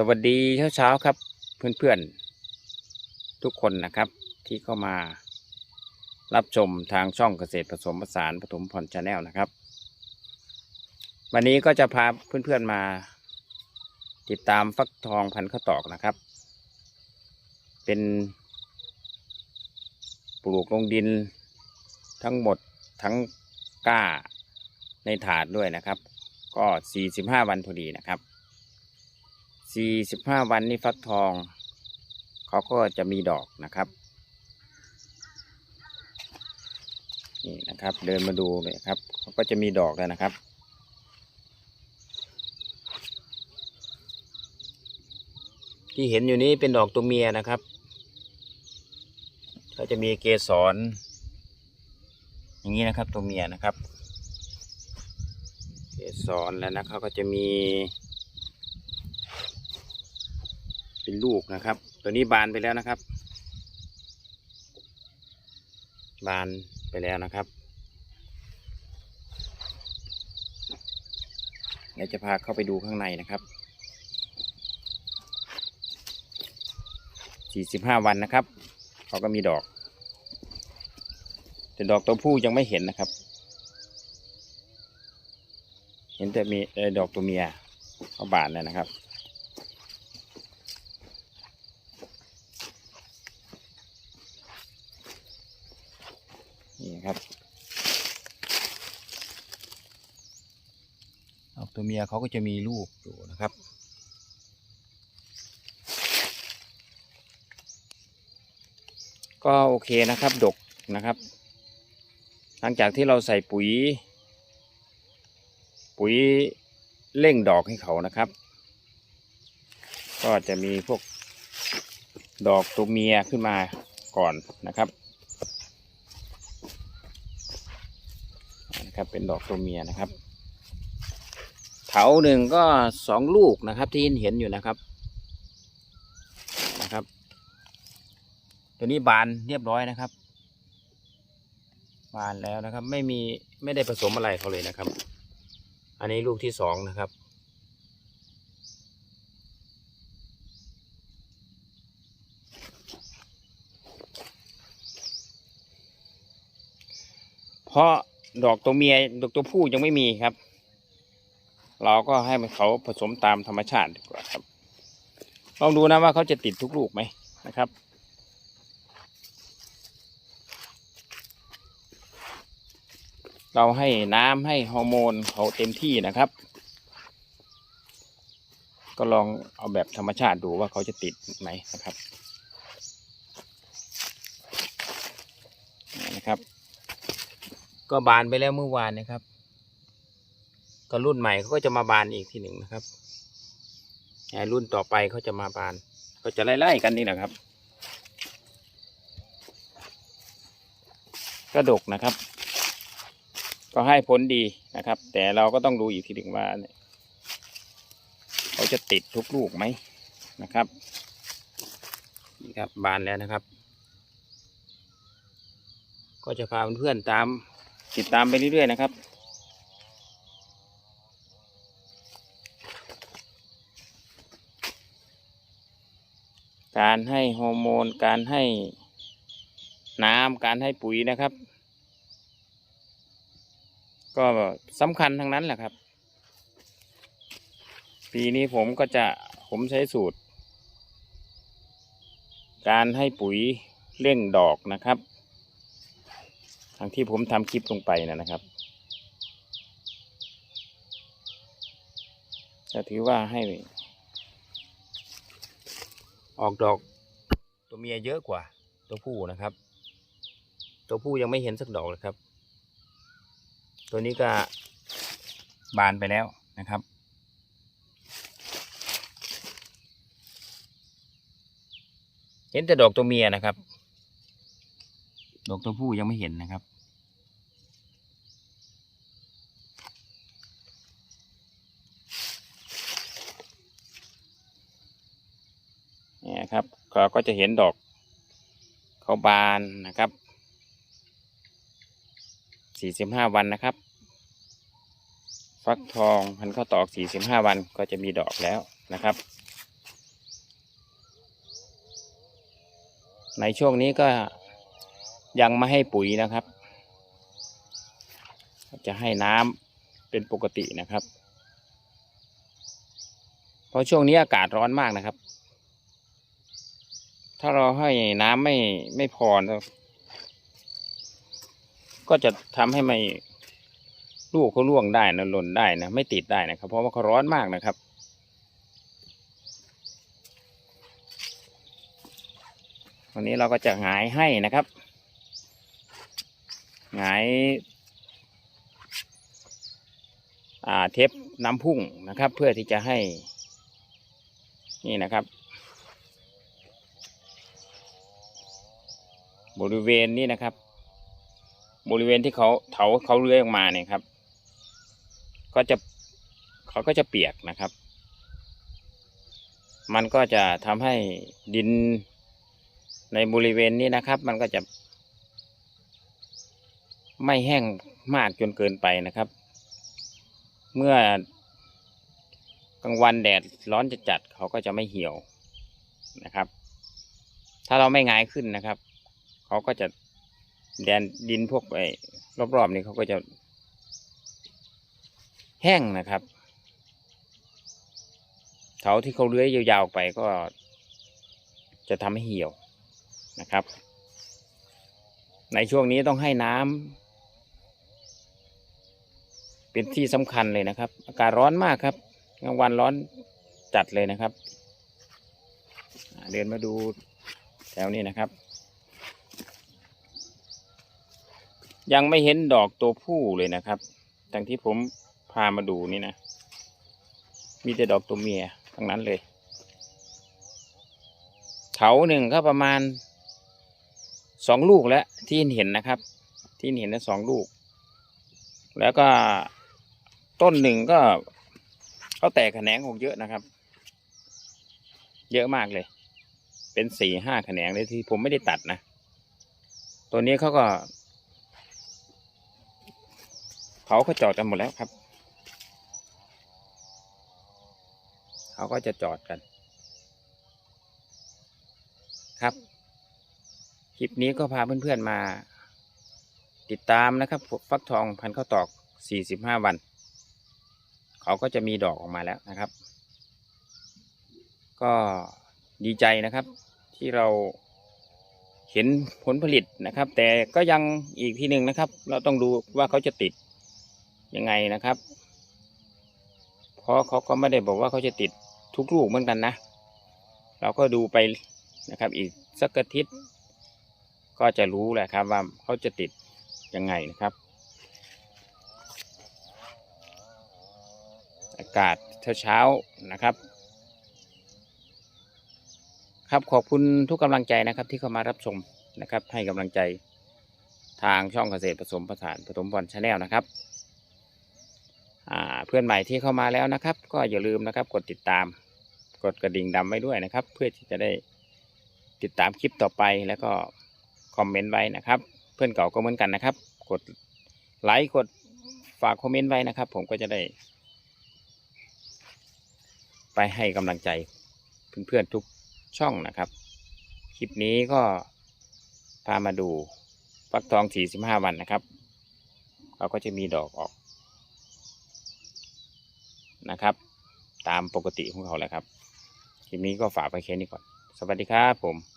สวัสดีเช้าเช้าๆครับ เพื่อนๆ ทุกคนนะครับที่เข้ามารับชมทางช่องเกษตรผสมผสานปฐมพรชาแนลนะครับ วันนี้ก็จะพาเพื่อนๆมาติดตามฟักทองพันข้าวตอกนะครับ เป็นปลูกลงดินทั้งหมดทั้งก้าในถาดด้วยนะครับ ก็ 45 วันพอดีนะครับ 45วันนี่ฟักทอง เขาก็จะมีดอกนะครับนี่นะครับ เดินมาดูเลยครับเขาก็จะมีดอกแล้วนะครับ ที่เห็นอยู่นี้เป็นดอกตัวเมียนะครับก็จะมีเกสรอย่างนี้นะครับตัวเมียนะครับ เกสรแล้วนะครับก็จะมี เป็นลูกนะครับ ตัวนี้บานไปแล้วนะครับ บานไปแล้วนะครับเดี๋ยวจะพาเข้าไปดูข้างในนะครับ 45 วันนะครับ เขาก็มีดอก แต่ดอกตัวผู้ยังไม่เห็นนะครับ เห็นแต่มีดอกตัวเมียเขาบานแล้วนะครับ นี่ครับดอกตัวเมียเขาก็จะมีลูกอยู่นะครับ ก็โอเคนะครับ ดกนะครับ หลังจากที่เราใส่ปุ๋ย ปุ๋ยเร่งดอกให้เขานะครับ ก็จะมีพวกดอกตัวเมียขึ้นมาก่อนนะครับนะครับเป็นดอกตัวเมียนะครับ เถาหนึ่งก็สองลูกนะครับ ที่เห็นอยู่นะครับนะครับ ตัวนี้บานเรียบร้อยนะครับ บานแล้วนะครับ ไม่มีไม่ได้ผสมอะไรเขาเลยนะครับ อันนี้ลูกที่สองนะครับเพราะดอกตัวเมียดอกตัวผู้ยังไม่มีครับ เราก็ให้มันเขาผสมตามธรรมชาติดีกว่าครับ ลองดูนะว่าเขาจะติดทุกลูกไหมนะครับเราให้น้ำให้ฮอร์โมนเขาเต็มที่นะครับ ก็ลองเอาแบบธรรมชาติดูว่าเขาจะติดไหมนะครับนี่นะครับ ก็บานไปแล้วเมื่อวานนะครับ ก็รุ่นใหม่เขาก็จะมาบานอีกทีหนึ่งนะครับไอ้รุ่นต่อไปเขาจะมาบานก็จะไล่ๆกันนี่แหละครับ กระดกนะครับ ก็ให้ผลดีนะครับ แต่เราก็ต้องดูอีกทีหนึ่งว่าเนี่ยเขาจะติดทุกลูกไหมนะครับนี่ครับบานแล้วนะครับ ก็จะพาเพื่อนๆตามติดตามไปเรื่อยๆนะครับ การให้ฮอร์โมน การให้น้ำการให้ปุ๋ยนะครับ ก็สำคัญทั้งนั้นแหละครับ ปีนี้ผมก็จะผมใช้สูตร การให้ปุ๋ยเร่งดอกนะครับทางที่ผมทำคลิปลงไปนะนะครับจะถือว่าให้ ออกดอกตัวเมียเยอะกว่า ตัวผู้นะครับ ตัวผู้ยังไม่เห็นสักดอกเลยครับ ตัวนี้ก็บานไปแล้วนะครับ เห็นแต่ดอกตัวเมียนะครับ ดอกตัวผู้ยังไม่เห็นนะครับ นี่ครับเราก็จะเห็นดอกเขาบานนะครับสี่สิบห้าวันนะครับ ฟักทองพันข้าวตอกสี่สิบห้าวันก็จะมีดอกแล้วนะครับ ในช่วงนี้ก็ยังไม่ให้ปุ๋ยนะครับ จะให้น้ำเป็นปกตินะครับ เพราะช่วงนี้อากาศร้อนมากนะครับ ถ้าเราให้น้ำไม่ไม่พอนะก็จะทำให้ไม่ลูกเขาล่วงได้นะหล่นได้นะไม่ติดได้นะครับ เพราะว่าเขาร้อนมากนะครับวันนี้เราก็จะหงายให้นะครับหงายเทปน้ำพุ่งนะครับ เพื่อที่จะให้ นี่นะครับ บริเวณนี้นะครับ บริเวณที่เขาเถาเขาเลื้อยออกมาเนี่ยครับ ก็จะเขาก็จะเปียกนะครับ มันก็จะทำให้ดินในบริเวณนี้นะครับ มันก็จะ ไม่แห้งมากจนเกินไปนะครับ เมื่อกลางวันแดดร้อนจะจัดเขาก็จะไม่เหี่ยวนะครับ ถ้าเราไม่งายขึ้นนะครับ เขาก็จะแดนดินพวกไอ้รอบๆนี้เขาก็จะ แห้งนะครับเถาที่เขาเลื้อยยาวๆไปก็ จะทำให้เหี่ยวนะครับ ในช่วงนี้ต้องให้น้ำเป็นที่สำคัญเลยนะครับ อากาศร้อนมากครับกลางวันร้อนจัดเลยนะครับ เดินมาดูแถวนี้นะครับ ยังไม่เห็นดอกตัวผู้เลยนะครับทั้งที่ผมพามาดูนี่นะ มีแต่ดอกตัวเมียทั้งนั้นเลยเถาหนึ่งก็ประมาณสองลูกแล้วที่เห็นนะครับ ที่เห็นนะสองลูก แล้วก็ต้นหนึ่งก็เขาแตกแขนงออกเยอะนะครับ เยอะมากเลย เป็นสี่ห้าแขนงเลยที่ผมไม่ได้ตัดนะ ตัวนี้เขาก็ เขาก็จอดกันหมดแล้วครับ เขาก็จะจอดกัน ครับ คลิปนี้ก็พาเพื่อนๆมา ติดตามนะครับ ฟักทองพันข้าวตอก 45 วัน เขาก็จะมีดอกออกมาแล้วนะครับ ก็ดีใจนะครับ ที่เราเห็นผลผลิตนะครับ แต่ก็ยังอีกทีหนึ่งนะครับ เราต้องดูว่าเขาจะติด ยังไงนะครับเพราะเขาก็ไม่ได้บอกว่าเขาจะติดทุกลูกเหมือนกันนะ เราก็ดูไปนะครับ อีกสักอาทิตย์ก็จะรู้แหละครับว่าเขาจะติดยังไงนะครับ อากาศเช้าๆนะครับ ครับขอบคุณทุกกำลังใจนะครับที่เข้ามารับชมนะครับ ให้กำลังใจทางช่องเกษตรผสมผสานผสมบอลชาแนลนะครับ เพื่อนใหม่ที่เข้ามาแล้วนะครับ ก็อย่าลืมนะครับ กดติดตาม กดกระดิ่งดำไว้ด้วยนะครับ เพื่อที่จะได้ติดตามคลิปต่อไปแล้วก็คอมเมนต์ไว้นะครับ เพื่อนเก่าก็เหมือนกันนะครับ กดไลค์กดฝากคอมเมนต์ไว้นะครับ ผมก็จะได้ ไปให้กำลังใจเพื่อนๆทุกช่องนะครับ คลิปนี้ก็พามาดูฟักทอง 45 วันนะครับ เราก็จะมีดอกออก นะครับ ตามปกติของเขาแหละครับ คลิปนี้ก็ฝากไปแค่นี้ก่อน สวัสดีครับผม